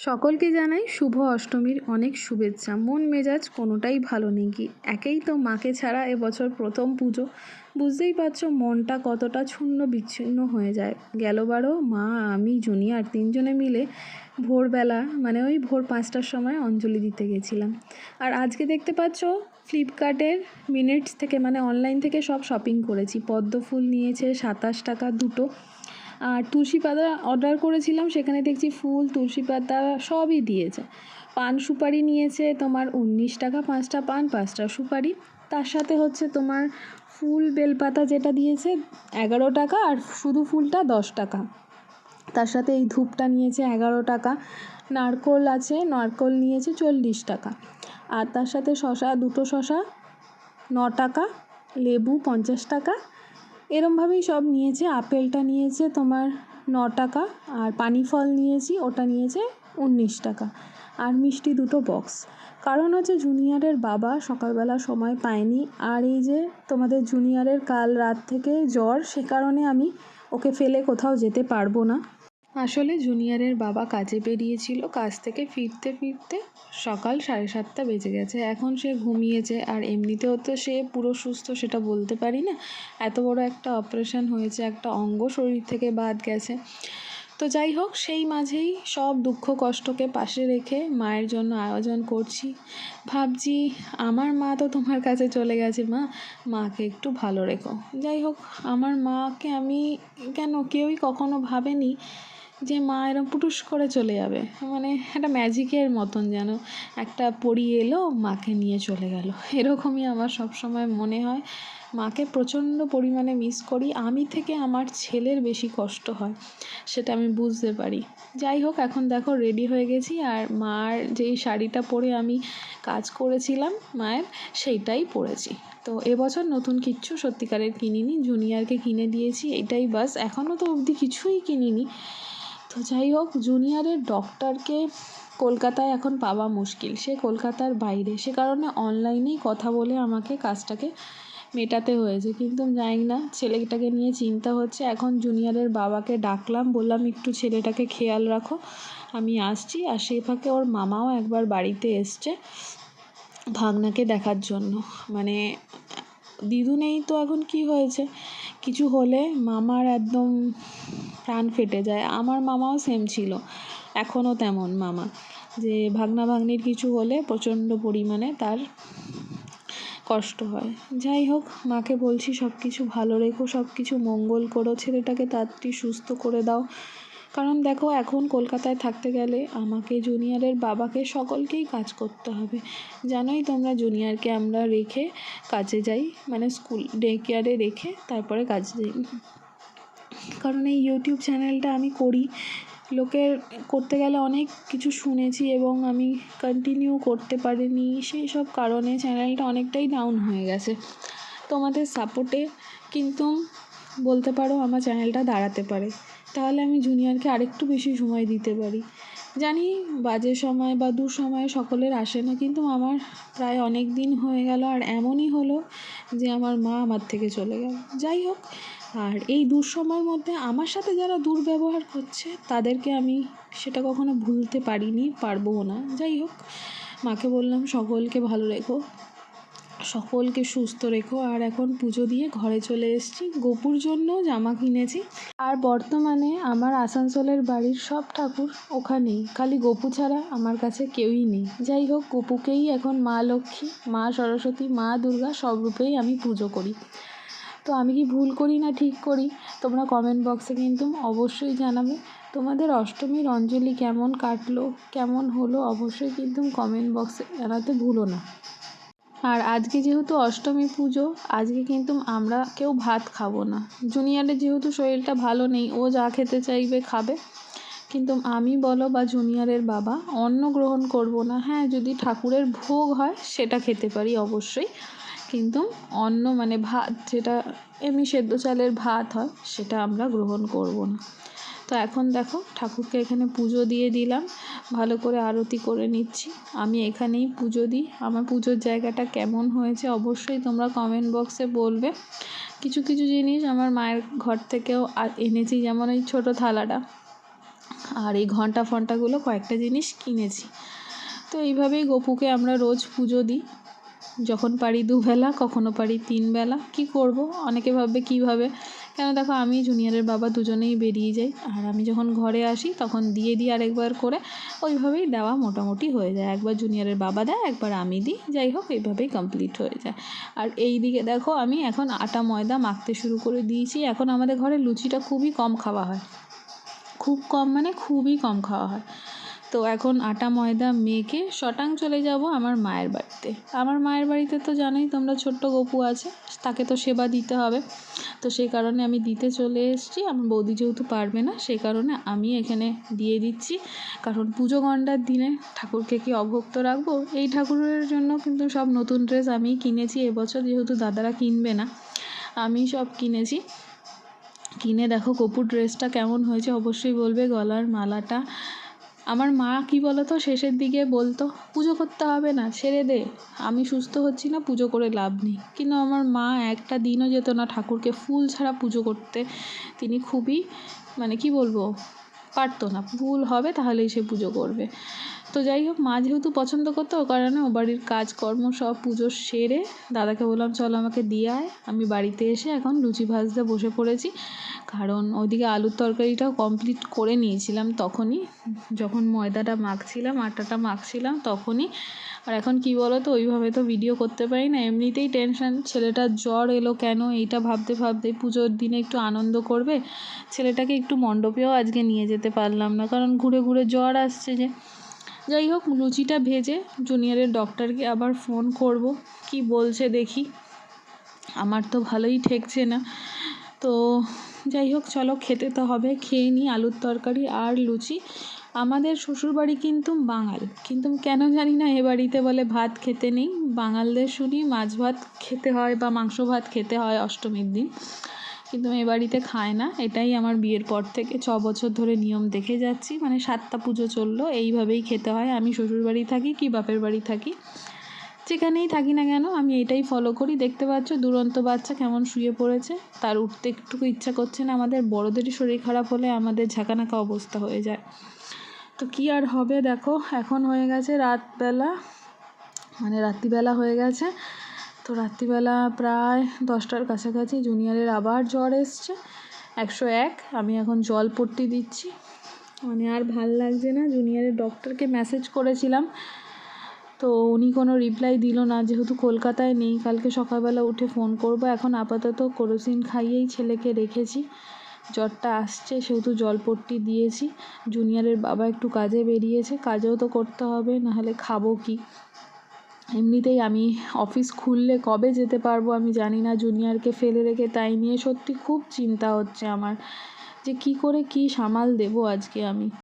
সকলকে জানাই শুভ অষ্টমীর অনেক শুভেচ্ছা। মন মেজাজ কোনোটাই ভালো নেই কি? একেই তো মাকে ছাড়া এবছর প্রথম পুজো। বুঝতেই পারছ, মনটা কতটা ছুন্ন বিচ্ছিন্ন হয়ে যায়। গেলবারও মা, আমি, জুনিয়র তিনজনে মিলে ভোরবেলা মানে ওই ভোর পাঁচটার সময় অঞ্জলি দিতে গেছিলাম। আর আজকে দেখতে পাচ্ছ, ফ্লিপকার্টের মিনিটস থেকে মানে অনলাইন থেকে সব শপিং করেছি। পদ্ম ফুল নিয়েছে, সাতাশ টাকা দুটো। আর তুলসী পাতা অর্ডার করেছিলাম, সেখানে দেখছি ফুল, তুলসী পাতা সবই দিয়েছে। পান সুপারি নিয়েছে তোমার উনিশ টাকা, পাঁচটা পান, পাঁচটা সুপারি। তার সাথে হচ্ছে তোমার ফুল বেলপাতা যেটা দিয়েছে, এগারো টাকা আর শুধু ফুলটা দশ টাকা। তার সাথে এই ধূপটা নিয়েছে এগারো টাকা, নারকোল আছে, নারকোল নিয়েছে চল্লিশ টাকা। আর তার সাথে শশা, দুটো শশা, ন টাকা, লেবু পঞ্চাশ টাকা এরমভাবেই সব নিয়েছে। আপেলটা নিয়েছে তোমার ন টাকা আর পানি ফল নিয়েছি, ওটা নিয়েছে উনিশ টাকা। আর মিষ্টি দুটো বক্স। কারণ হচ্ছে জুনিয়রের বাবা সকালবেলা সময় পায়নি। আর এই যে তোমাদের জুনিয়রের কাল রাত থেকে জ্বর, সে কারণে আমি ওকে ফেলে কোথাও যেতে পারব না। আসলে জুনিয়রের বাবা কাজে বেরিয়েছিল, কাজ থেকে ফিরতে ফিরতে সকাল সাড়ে সাতটা বেজে গেছে। এখন সে ঘুমিয়েছে আর এমনিতেও তো সে পুরো সুস্থ, সেটা বলতে পারি না। এত বড় একটা অপারেশন হয়েছে, একটা অঙ্গ শরীর থেকে বাদ গেছে। তো যাই হোক, সেই মাঝেই সব দুঃখ কষ্টকে পাশে রেখে মায়ের জন্য আয়োজন করছি। ভাবছি আমার মা তো তোমার কাছে চলে গেছে, মা, মাকে একটু ভালো রেখো। যাই হোক, আমার মাকে আমি কেন কেউই কখনো ভাবেনি। যে মা এরম পুটুস করে চলে যাবে। মানে একটা ম্যাজিকের মতন যেন একটা পরি এলো, মাকে নিয়ে চলে গেল। এরকমই আমার সব সময় মনে হয়। মাকে প্রচণ্ড পরিমাণে মিস করি। আমি থেকে আমার ছেলের বেশি কষ্ট হয়, সেটা আমি বুঝতে পারি। যাই হোক, এখন দেখো রেডি হয়ে গেছি। আর মার যেই শাড়িটা পরে আমি কাজ করেছিলাম মায়ের, সেইটাই পরেছি। তো এবছর নতুন কিচ্ছু সত্যিকারের কিনিনি। জুনিয়রকে কিনে দিয়েছি, এটাই বাস। এখনও তো অবধি কিছুই কিনিনি। তো যাই হোক জুনিয়রের ডক্টরকে কলকাতায় এখন পাওয়া মুশকিল। সে কলকাতার বাইরে, সে কারণে অনলাইনেই কথা বলে আমাকে কাজটাকে মেটাতে হয়েছে। কিন্তু জানি না, ছেলেটাকে নিয়ে চিন্তা হচ্ছে। এখন জুনিয়রের বাবাকে ডাকলাম, বললাম, একটু ছেলেটাকে খেয়াল রাখো। আমি আসছি। আর সেই ফাঁকে ওর মামাও একবার বাড়িতে এসছে ভাগনাকে দেখার জন্য। মানে দিদু নেই তো এখন কি হয়েছে? কিছু হলে মামার একদম প্রাণ ফেটে যায়। আমার মামাও সেম ছিল। এখনও তেমন মামা। যে ভাগ্না ভাগ্নির কিছু হলে প্রচণ্ড পরিমাণে তার কষ্ট হয়। যাই হোক, মাকে বলছি সব কিছু ভালো রেখো সব কিছু মঙ্গল করো। ছেলেটাকে তাড়াতাড়ি সুস্থ করে দাও। কারণ দেখো, এখন কলকাতায় থাকতে গেলে আমাকে জুনিয়রের বাবাকে সকলকেই কাজ করতে হবে। জানোই তোমরা জুনিয়রকে আমরা রেখে কাজে যাই মানে স্কুল ডে কেয়ারে রেখে তারপরে কাজে যাই। কারণ এই ইউটিউব চ্যানেলটা আমি করি। লোকের করতে গেলে অনেক কিছু শুনেছি এবং আমি কন্টিনিউ করতে পারিনি। সেই সব কারণে চ্যানেলটা অনেকটাই ডাউন হয়ে গেছে। তোমাদের সাপোর্টে কিন্তু বলতে পারো আমার চ্যানেলটা দাঁড়াতে পারে। তাহলে আমি জুনিয়রকে আরেকটু বেশি সময় দিতে পারি। জানি বাজে সময় বা দুঃসময় সকলের আসে না, কিন্তু আমার প্রায় অনেক দিন হয়ে গেল আর এমনই হলো যে আমার মা আমার থেকে চলে গেল। যাই হোক আর এই দুঃসময়ের মধ্যে আমার সাথে যারা দুর্ব্যবহার করছে, তাদেরকে আমি সেটা কখনো ভুলতে পারিনি, পারবও না। যাই হোক, মাকে বললাম, সকলকে ভালো রেখো, সকলকে সুস্থ রেখো। আর এখন পুজো দিয়ে ঘরে চলে এসেছি। গোপুর জন্য জামা কিনেছি। আর বর্তমানে আমার আসানসোলের বাড়ির সব ঠাকুর ওখানেই। খালি গোপু ছাড়া আমার কাছে কেউই নেই। যাই হোক, গোপুকেই এখন মা লক্ষ্মী, মা সরস্বতী, মা দুর্গা সব রূপেই আমি পুজো করি। তো আমি কি ভুল করি না ঠিক করি? তোমরা কমেন্ট বক্সে কিন্তু অবশ্যই জানাবে। তোমাদের অষ্টমীর অঞ্জলি কেমন কাটলো, কেমন হলো অবশ্যই কিন্তু কমেন্ট বক্সে জানাতে ভুলো না। আর আজকে যেহেতু অষ্টমী পুজো, আজকে কিন্তু আমরা কেউ ভাত খাব না। জুনিয়রের যেহেতু শরীরটা ভালো নেই, ও যা খেতে চাইবে খাবে। কিন্তু আমি বলো বা জুনিয়রের বাবা, অন্ন গ্রহণ করব না। হ্যাঁ যদি ঠাকুরের ভোগ হয়, সেটা খেতে পারি অবশ্যই। কিন্তু অন্য মানে ভাত, যেটা এমনি সেদ্ধ চালের ভাত হয়, সেটা আমরা গ্রহণ করব না। তো এখন দেখো, ঠাকুরকে এখানে পুজো দিয়ে দিলাম। ভালো করে আরতি করে নিচ্ছি। আমি এখানেই পুজো দিই। আমার পুজোর জায়গাটা কেমন হয়েছে অবশ্যই তোমরা কমেন্ট বক্সে বলবে। কিছু কিছু জিনিস আমার মায়ের ঘর থেকেও এনেছি, যেমন ওই ছোটো থালাটা। আর এই ঘণ্টা ফন্টাগুলো কয়েকটা জিনিস কিনেছি। তো এইভাবেই গপুকে আমরা রোজ পুজো দিই। যখন পারি দুবেলা, কখনো পারি তিন বেলা কী করব? অনেকে ভাববে কীভাবে কেন দেখো, আমি জুনিয়রের বাবা দুজনেই বেরিয়ে যাই। আর আমি যখন ঘরে আসি, তখন দিয়ে দিই আরেকবার করে। ওইভাবেই দেওয়া মোটামুটি হয়ে যায়। একবার জুনিয়রের বাবা দেয়, একবার আমি দিই। যাই হোক, এইভাবেই কমপ্লিট হয়ে যায়। আর এই দিকে দেখো, আমি এখন আটা ময়দা মাখতে শুরু করে দিয়েছি। এখন আমাদের ঘরে লুচিটা খুবই কম খাওয়া হয়। খুব কম মানে খুবই কম খাওয়া হয়। তো এখন আটা ময়দা মেখে শটাং চলে যাব আমার মায়ের বাড়িতে। আমার মায়ের বাড়িতে তো জানোই তোমরা ছোট্ট গপু আছে, তাকে তো সেবা দিতে হবে। তো সেই কারণে আমি দিতে চলে এসেছি, আমার বৌদি যেহেতু পারবে না, সেই কারণে আমি এখানে দিয়ে দিচ্ছি। কারণ পুজো গণ্ডার দিনে ঠাকুরকে কি অভক্ত রাখব? এই ঠাকুরের জন্য কিন্তু সব নতুন ড্রেস আমি কিনেছি, এবছর যেহেতু দাদারা কিনবে না আমি সব কিনেছি। কিনে দেখো কপুর ড্রেসটা কেমন হয়েছে, অবশ্যই বলবে, গলার মালাটা আমার মা কী বলতো? শেষের দিকে বলতো, পুজো করতে হবে না, ছেড়ে দে। আমি সুস্থ হচ্ছি না, পুজো করে লাভ নেই। কিন্তু আমার মা একটা দিনও যেত না ঠাকুরকে ফুল ছাড়া পুজো করতে। তিনি খুবই মানে কি বলব? পারতো না। ভুল হবে তাহলেই সে পুজো করবে। তো যাই হোক, মা যেহেতু পছন্দ করতো ও কারণে ও বাড়ির কাজকর্ম সব পুজো সেরে দাদাকে বললাম, চলো আমাকে দিয়ে আয়। আমি বাড়িতে এসে এখন লুচি ভাজতে বসে পড়েছি। কারণ ওইদিকে আলুর তরকারিটাও কমপ্লিট করে নিয়েছিলাম তখনই। যখন ময়দাটা মাখছিলাম, আটাটা মাখছিলাম, তখনই আর এখন কী বলো তো ওইভাবে তো ভিডিও করতে পারি না। এমনিতেই টেনশান ছেলেটার জ্বর এলো কেন, এইটা ভাবতে ভাবতে পুজোর দিনে একটু আনন্দ করবে। ছেলেটাকে একটু মণ্ডপেও আজকে নিয়ে যেতে পারলাম না, কারণ ঘুরে ঘুরে জ্বর আসছে যে। যাই হোক, লুচিটা ভেজে জুনিয়রের ডক্টরকে আবার ফোন করব, কি বলছে দেখি। আমার তো ভালোই ঠেকছে না। তো যাই হোক, চলো খেতে তো হবে, খেয়ে নিই আলুর তরকারি আর লুচি। আমাদের শ্বশুরবাড়ি কিন্তু বাঙাল। কিন্তু কেন জানি না, এ বাড়িতে বলে ভাত খেতে নেই। বাঙালদের শুনি মাছ ভাত খেতে হয় বা মাংস ভাত খেতে হয় অষ্টমীর দিন। কিন্তু এ বাড়িতে খায় না। এটাই আমার বিয়ের পর থেকে ছ বছর ধরে নিয়ম দেখে যাচ্ছি। মানে সাতটা পুজো চলল, এইভাবেই খেতে হয়। আমি শ্বশুরবাড়ি থাকি কি বাপের বাড়ি থাকি? যেখানেই থাকি না কেন, আমি এটাই ফলো করি। দেখতে পাচ্ছ, দুরন্ত বাচ্চা কেমন শুয়ে পড়েছে। তার উঠতে একটুকু ইচ্ছা করছে না। আমাদের বড়োদেরই শরীর খারাপ হলে আমাদের ঝাঁকানাকা অবস্থা হয়ে যায়। তো কী আর হবে, দেখো, এখন হয়ে গেছে রাতবেলা মানে রাত্রিবেলা হয়ে গেছে। তো রাত্রিবেলা প্রায় দশটার কাছাকাছি জুনিয়রের আবার জ্বর এসছে, একশো এক, আমি এখন জল পট্টি দিচ্ছি। মানে আর ভালো লাগছে না, জুনিয়রের ডক্টরকে মেসেজ করেছিলাম, তো উনি কোনো রিপ্লাই দিল না, যেহেতু কলকাতায় নেই, কালকে সকালবেলা উঠে ফোন করব, এখন আপাতত কেরোসিন খাইয়েই ছেলেকে রেখেছি। জ্বরটা আসছে, সেহেতু জলপট্টি দিয়েছি। জুনিয়রের বাবা একটু কাজে বেরিয়েছে, কাজেও তো করতে হবে, নাহলে খাব কি? এমনিতেই আমি অফিস খুললে কবে যেতে পারব আমি জানি না জুনিয়রকে ফেলে রেখে তাই নিয়ে সত্যি খুব চিন্তা হচ্ছে আমার। যে কী করে কী সামাল দেবো আজকে আমি?